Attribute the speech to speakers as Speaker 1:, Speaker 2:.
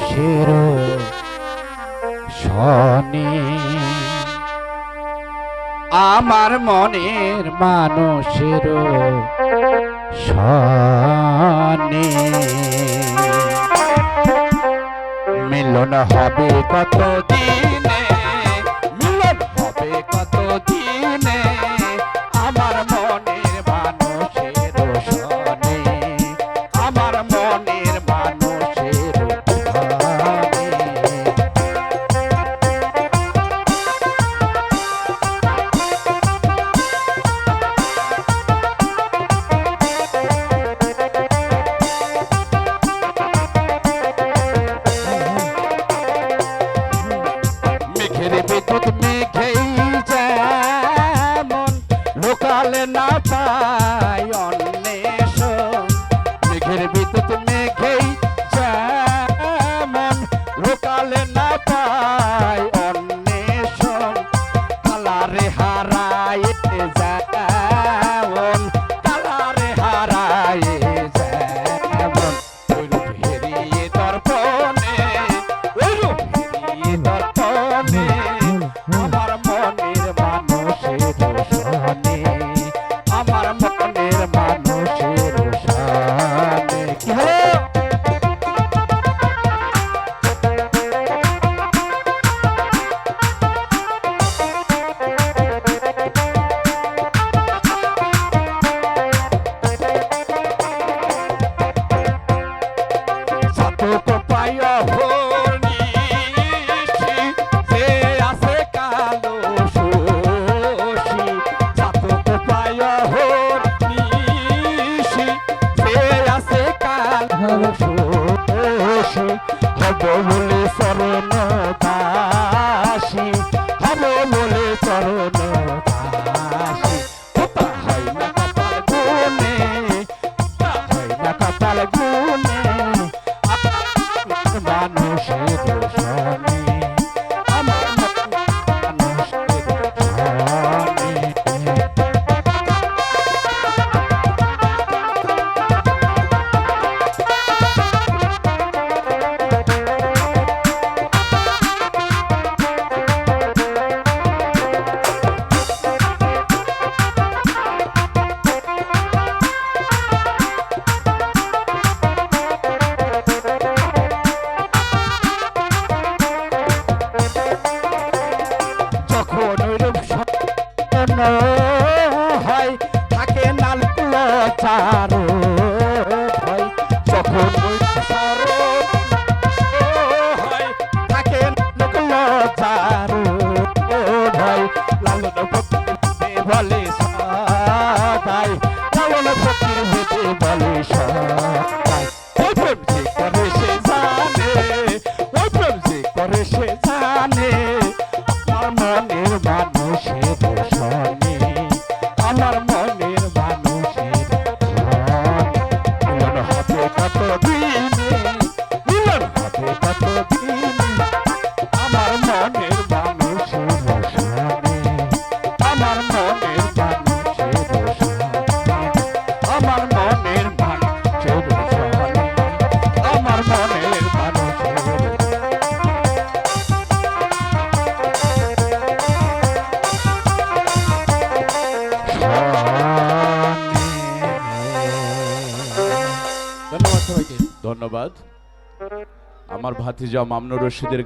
Speaker 1: মানুষের শনি। আমার মনের মানুষের শনি। মিলন হবে কত লোকালে না পাই অন্বেষণ। মেঘের বিদ্যুৎ মেঘেই যেমন রোকাল না পায় চরণ দাসী হব বলে চরণ দাসী কোথা হয় না কপাল গুনে কোথা হয় না কপাল গুনে মানুষের থাকে না লচার ভয় যখন ওই স্মরণ থাকে লোক লচার ভয় লালন ফকির বলে সদাই লালন ফকির হতে বলে সদাই ওই প্রেম যে করে সে জানে ওই প্রেম যে করে সে জানে, আমার মনের মানুষের
Speaker 2: ধন্যবাদ। আমার ভাতিজা মামনুর রশিদের